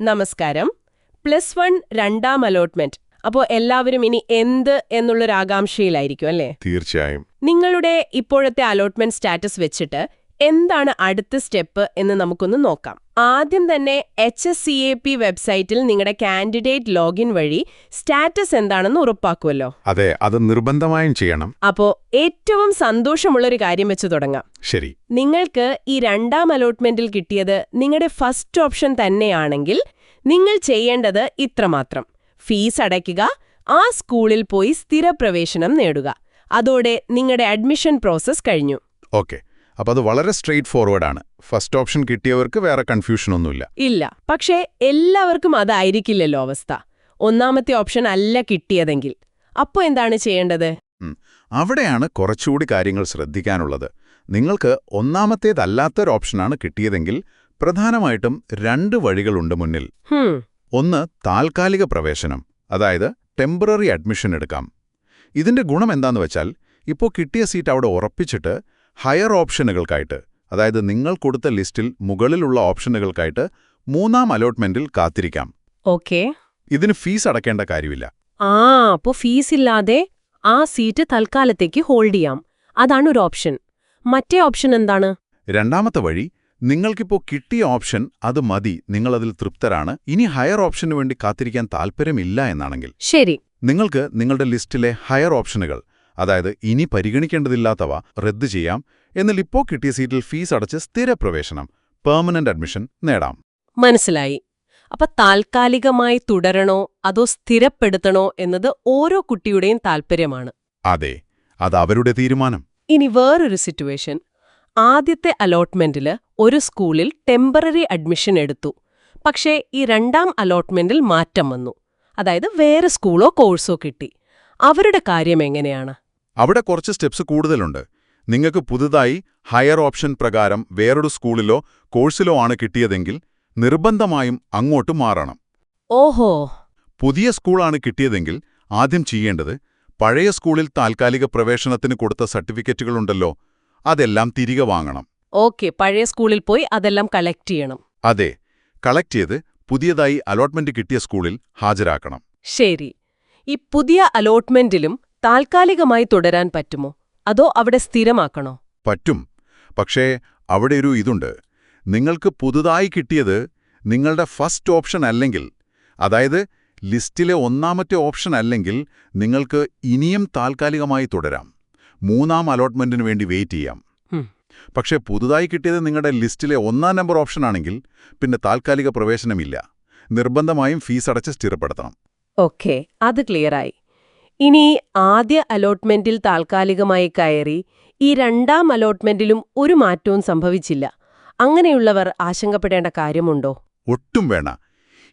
നമസ്കാരം. Plus one രണ്ടാം allotment. അപ്പോൾ എല്ലാവരും ഇനി എന്ത് എന്നുള്ളൊരു ആകാംക്ഷയിലായിരിക്കും അല്ലേ? തീർച്ചയായും. നിങ്ങളുടെ ഇപ്പോഴത്തെ അലോട്ട്മെന്റ് സ്റ്റാറ്റസ് വെച്ചിട്ട് എന്താണ് അടുത്ത സ്റ്റെപ്പ് എന്ന് നമുക്കൊന്ന് നോക്കാം. ആദ്യം തന്നെ H S C A P വെബ്സൈറ്റിൽ നിങ്ങളുടെ കാൻഡിഡേറ്റ് ലോഗിൻ വഴി സ്റ്റാറ്റസ് എന്താണെന്ന് ഉറപ്പാക്കുമല്ലോ അതെ അത് നിർബന്ധമായും ചെയ്യണം. അപ്പോ ഏറ്റവും സന്തോഷമുള്ള ഒരു കാര്യം വെച്ച് തുടങ്ങാം. ശരി. നിങ്ങൾക്ക് ഈ രണ്ടാം അലോട്ട്മെന്റിൽ കിട്ടിയത് നിങ്ങളുടെ ഫസ്റ്റ് ഓപ്ഷൻ തന്നെയാണെങ്കിൽ നിങ്ങൾ ചെയ്യേണ്ടത് ഇത്രമാത്രം. ഫീസ് അടയ്ക്കുക ആ സ്കൂളിൽ പോയി സ്ഥിരപ്രവേശനം നേടുക. അതോടെ നിങ്ങളുടെ അഡ്മിഷൻ പ്രോസസ് കഴിഞ്ഞു. ഓക്കെ. അപ്പോൾ അത് വളരെ സ്ട്രെയിറ്റ് ഫോർവേഡ് ആണ്. ഫസ്റ്റ് ഓപ്ഷൻ കിട്ടിയവർക്ക് വേറെ കൺഫ്യൂഷൻ ഒന്നുമില്ല. ഇല്ല. പക്ഷേ എല്ലാവർക്കും അതായിരിക്കില്ലല്ലോ അവസ്ഥ. ഒന്നാമത്തെ ഓപ്ഷൻ അല്ല കിട്ടിയതെങ്കിൽ. അപ്പോൾ എന്താണ് ചെയ്യേണ്ടത്? അവിടെയാണ് കുറച്ചുകൂടി കാര്യങ്ങൾ ശ്രദ്ധിക്കാനുള്ളത്. നിങ്ങൾക്ക് ഒന്നാമത്തേതല്ലാത്തൊരു ഓപ്ഷനാണ് കിട്ടിയതെങ്കിൽ പ്രധാനമായിട്ടും രണ്ട് വഴികളുണ്ട് മുന്നിൽ. ഒന്ന് താൽക്കാലിക പ്രവേശനം അതായത് ടെമ്പററി അഡ്മിഷൻ എടുക്കാം. ഇതിന്റെ ഗുണം എന്താന്ന് വെച്ചാൽ ഇപ്പോൾ കിട്ടിയ സീറ്റ് അവിടെ ഉറപ്പിച്ചിട്ട് ഹയർ ഓപ്ഷനുകൾക്കായിട്ട് അതായത് നിങ്ങൾ കൊടുത്ത ലിസ്റ്റിൽ മുകളിലുള്ള ഓപ്ഷനുകൾക്കായിട്ട് മൂന്നാം അലോട്ട്മെന്റിൽ കാത്തിരിക്കാം. ഓക്കെ. ഇതിന് ഫീസ് അടക്കേണ്ട കാര്യമില്ല. ആ അപ്പോ ഫീസ് ഇല്ലാതെ ആ സീറ്റ് തൽക്കാലത്തേക്ക് ഹോൾഡ് ചെയ്യാം. അതാണ് ഒരു ഓപ്ഷൻ. മറ്റേ ഓപ്ഷൻ എന്താണ്? രണ്ടാമത്തെ വഴി നിങ്ങൾക്കിപ്പോൾ കിട്ടിയ ഓപ്ഷൻ അത് മതി നിങ്ങളതിൽ തൃപ്തരാണ്. ഇനി ഹയർ ഓപ്ഷനു വേണ്ടി കാത്തിരിക്കാൻ താൽപ്പര്യമില്ല എന്നാണെങ്കിൽ. ശരി. നിങ്ങൾക്ക് നിങ്ങളുടെ ലിസ്റ്റിലെ ഹയർ ഓപ്ഷനുകൾ അതായത് ഇനി പരിഗണിക്കേണ്ടതില്ലാത്തവ റദ്ദ് ചെയ്യാം. എന്നാൽ ഇപ്പോൾ കിട്ടിയ സീറ്റിൽ ഫീസ് അടച്ച് സ്ഥിരപ്രവേശനം പെർമനന്റ് അഡ്മിഷൻ നേടാം. മനസ്സിലായി. അപ്പൊ താൽക്കാലികമായി തുടരണോ അതോ സ്ഥിരപ്പെടുത്തണോ എന്നത് ഓരോ കുട്ടിയുടെയും താൽപ്പര്യമാണ്. അതെ അത് അവരുടെ തീരുമാനം. ഇനി വേറൊരു സിറ്റുവേഷൻ. ആദ്യത്തെ അലോട്ട്മെന്റിൽ ഒരു സ്കൂളിൽ ടെമ്പററി അഡ്മിഷൻ എടുത്തു. പക്ഷേ ഈ രണ്ടാം അലോട്ട്മെന്റിൽ മാറ്റം വന്നു. അതായത് വേറെ സ്കൂളോ കോഴ്സോ കിട്ടി. അവരുടെ കാര്യം എങ്ങനെയാണ്? അവിടെ കുറച്ച് സ്റ്റെപ്സ് കൂടുതലുണ്ട്. നിങ്ങൾക്ക് പുതുതായി ഹയർ ഓപ്ഷൻ പ്രകാരം വേറൊരു സ്കൂളിലോ കോഴ്സിലോ ആണ് കിട്ടിയതെങ്കിൽ നിർബന്ധമായും അങ്ങോട്ട് മാറണം. ഓഹോ. പുതിയ സ്കൂളാണ് കിട്ടിയതെങ്കിൽ ആദ്യം ചെയ്യേണ്ടത് പഴയ സ്കൂളിൽ താൽക്കാലിക പ്രവേശനത്തിന് കൊടുത്ത സർട്ടിഫിക്കറ്റുകളുണ്ടല്ലോ അതെല്ലാം തിരികെ വാങ്ങണം. ഓക്കെ പഴയ സ്കൂളിൽ പോയി അതെല്ലാം കളക്ട് ചെയ്യണം. അതെ കളക്ട് ചെയ്ത് പുതിയതായി അലോട്ട്മെന്റ് കിട്ടിയ സ്കൂളിൽ ഹാജരാക്കണം. ശരി. ഈ പുതിയ അലോട്ട്മെന്റിലും താൽക്കാലികമായി തുടരാൻ പറ്റുമോ? അതോ അവിടെ സ്ഥിരമാക്കണോ? പറ്റും. പക്ഷേ അവിടെ ഒരു ഇതുണ്ട്. നിങ്ങൾക്ക് പുതുതായി കിട്ടിയത് നിങ്ങളുടെ ഫസ്റ്റ് ഓപ്ഷൻ അല്ലെങ്കിൽ അതായത് ലിസ്റ്റിലെ ഒന്നാമത്തെ ഓപ്ഷൻ അല്ലെങ്കിൽ നിങ്ങൾക്ക് ഇനിയും താൽക്കാലികമായി തുടരാം. മൂന്നാം അലോട്ട്മെന്റിന് വേണ്ടി വെയിറ്റ് ചെയ്യാം. പക്ഷേ പുതുതായി കിട്ടിയത് നിങ്ങളുടെ ലിസ്റ്റിലെ ഒന്നാം നമ്പർ ഓപ്ഷൻ ആണെങ്കിൽ പിന്നെ താൽക്കാലിക പ്രവേശനമില്ല. നിർബന്ധമായും ഫീസ് അടച്ച് സ്ഥിരപ്പെടുത്തണം. ഓക്കെ അത് ക്ലിയറായി. ഇനി ആദ്യ അലോട്ട്മെന്റിൽ താൽക്കാലികമായി കയറി ഈ രണ്ടാം അലോട്ട്മെന്റിലും ഒരു മാറ്റവും സംഭവിച്ചില്ല. അങ്ങനെയുള്ളവർ ആശങ്കപ്പെടേണ്ട കാര്യമുണ്ടോ? ഒട്ടും വേണ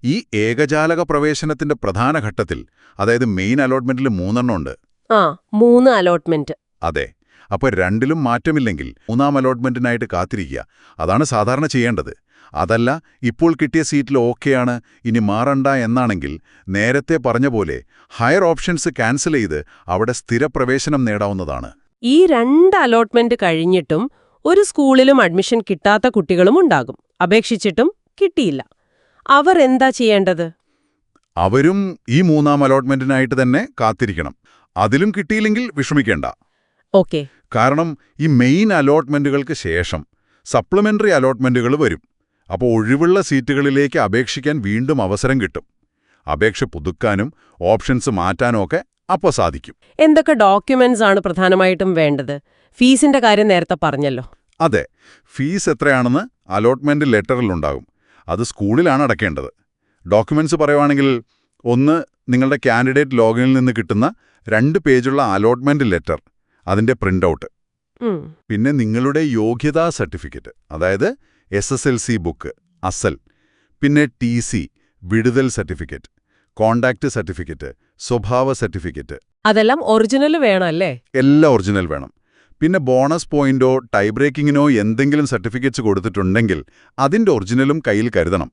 ഈ ഏകജാലക പ്രവേശനത്തിന്റെ പ്രധാന ഘട്ടത്തിൽ അതായത് മെയിൻ അലോട്ട്മെന്റിൽ മൂന്നെണ്ണം ഉണ്ട്. ആ മൂന്ന് അലോട്ട്മെന്റ്. അതെ. അപ്പോൾ രണ്ടിലും മാറ്റമില്ലെങ്കിൽ മൂന്നാം അലോട്ട്മെന്റിനായിട്ട് കാത്തിരിക്കുക. അതാണ് സാധാരണ ചെയ്യേണ്ടത്. അതല്ല ഇപ്പോൾ കിട്ടിയ സീറ്റിൽ ഓക്കെയാണ് ഇനി മാറണ്ട എന്നാണെങ്കിൽ നേരത്തെ പറഞ്ഞ പോലെ ഹയർ ഓപ്ഷൻസ് ക്യാൻസൽ ചെയ്ത് അവിടെ സ്ഥിരപ്രവേശനം നേടാവുന്നതാണ്. ഈ രണ്ട് അലോട്ട്മെന്റ് കഴിഞ്ഞിട്ടും ഒരു സ്കൂളിലും അഡ്മിഷൻ കിട്ടാത്ത കുട്ടികളും ഉണ്ടാകും. അപേക്ഷിച്ചിട്ടും കിട്ടിയില്ല. അവർ എന്താ ചെയ്യേണ്ടത്? അവരും ഈ മൂന്നാം അലോട്ട്മെന്റിനായിട്ട് തന്നെ കാത്തിരിക്കണം. അതിലും കിട്ടിയില്ലെങ്കിൽ വിഷമിക്കേണ്ട. ഓക്കെ. കാരണം ഈ മെയിൻ അലോട്ട്മെന്റുകൾക്ക് ശേഷം സപ്ലിമെന്ററി അലോട്ട്മെന്റുകൾ വരും. അപ്പോൾ ഒഴിവുള്ള സീറ്റുകളിലേക്ക് അപേക്ഷിക്കാൻ വീണ്ടും അവസരം കിട്ടും. അപേക്ഷ പുതുക്കാനും ഓപ്ഷൻസ് മാറ്റാനും ഒക്കെ അപ്പോൾ സാധിക്കും. എന്തൊക്കെ ഡോക്യുമെന്റ്സ് ആണ് പ്രധാനമായിട്ടും വേണ്ടത്? ഫീസിന്റെ കാര്യം നേരത്തെ പറഞ്ഞല്ലോ. അതെ ഫീസ് എത്രയാണെന്ന് അലോട്ട്മെന്റ് ലെറ്ററിലുണ്ടാകും അത് സ്കൂളിലാണ് അടക്കേണ്ടത്. ഡോക്യുമെന്റ്സ് പറയുവാണെങ്കിൽ ഒന്ന് നിങ്ങളുടെ കാൻഡിഡേറ്റ് ലോഗിനിൽ നിന്ന് കിട്ടുന്ന രണ്ട് പേജുള്ള അലോട്ട്മെന്റ് ലെറ്റർ അതിന്റെ പ്രിന്റ് ഔട്ട് പിന്നെ നിങ്ങളുടെ യോഗ്യതാ സർട്ടിഫിക്കറ്റ് അതായത് S S L C book അസൽ. പിന്നെ ടി സി വിടുതൽ സർട്ടിഫിക്കറ്റ് കോണ്ടാക്ട് സർട്ടിഫിക്കറ്റ് സ്വഭാവ സർട്ടിഫിക്കറ്റ്. അതെല്ലാം ഒറിജിനൽ വേണം അല്ലേ എല്ലാം ഒറിജിനൽ വേണം. പിന്നെ ബോണസ് പോയിന്റോ ടൈ ബ്രേക്കിങ്ങിനോ എന്തെങ്കിലും സർട്ടിഫിക്കറ്റ്സ് കൊടുത്തിട്ടുണ്ടെങ്കിൽ അതിന്റെ ഒറിജിനലും കയ്യിൽ കരുതണം.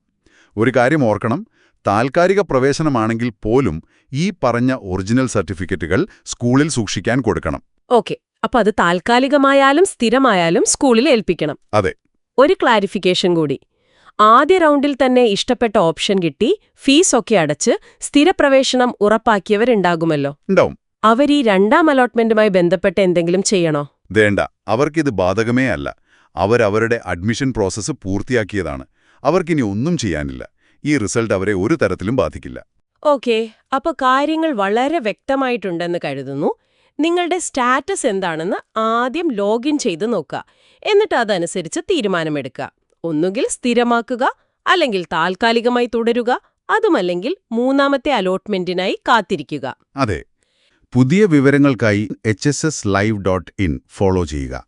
ഒരു കാര്യം ഓർക്കണം താൽക്കാലിക പ്രവേശനമാണെങ്കിൽ പോലും ഈ പറഞ്ഞ ഒറിജിനൽ സർട്ടിഫിക്കറ്റുകൾ സ്കൂളിൽ സൂക്ഷിക്കാൻ കൊടുക്കണം. ഓക്കെ അപ്പൊ അത് താൽക്കാലികമായാലും സ്ഥിരമായാലും സ്കൂളിൽ ഏൽപ്പിക്കണം. അതെ. ഒരു ക്ലാരിഫിക്കേഷൻ കൂടി. ആദ്യ റൗണ്ടിൽ തന്നെ ഇഷ്ടപ്പെട്ട ഓപ്ഷൻ കിട്ടി ഫീസൊക്കെ അടച്ച് സ്ഥിരപ്രവേശനം ഉറപ്പാക്കിയവരുണ്ടാകുമല്ലോ. ഉണ്ടാവും. അവർ ഈ രണ്ടാം അലോട്ട്മെന്റുമായി ബന്ധപ്പെട്ട് എന്തെങ്കിലും ചെയ്യണോ? വേണ്ട. അവർക്കിത് ബാധകമേ അല്ല. അവരവരുടെ അഡ്മിഷൻ പ്രോസസ്സ് പൂർത്തിയാക്കിയതാണ്. അവർക്കിനി ഒന്നും ചെയ്യാനില്ല. ഈ റിസൾട്ട് അവരെ ഒരു തരത്തിലും ബാധിക്കില്ല. ഓക്കെ അപ്പൊ കാര്യങ്ങൾ വളരെ വ്യക്തമായിട്ടുണ്ടെന്ന് കരുതുന്നു. നിങ്ങളുടെ സ്റ്റാറ്റസ് എന്താണെന്ന് ആദ്യം ലോഗിൻ ചെയ്ത് നോക്കുക. എന്നിട്ട് അതനുസരിച്ച് തീരുമാനമെടുക്കുക. ഒന്നുകിൽ സ്ഥിരമാക്കുക അല്ലെങ്കിൽ താൽക്കാലികമായി തുടരുക അതുമല്ലെങ്കിൽ മൂന്നാമത്തെ അലോട്ട്മെന്റിനായി കാത്തിരിക്കുക. അതെ. പുതിയ വിവരങ്ങൾക്കായി H S S live dot in follow ചെയ്യുക.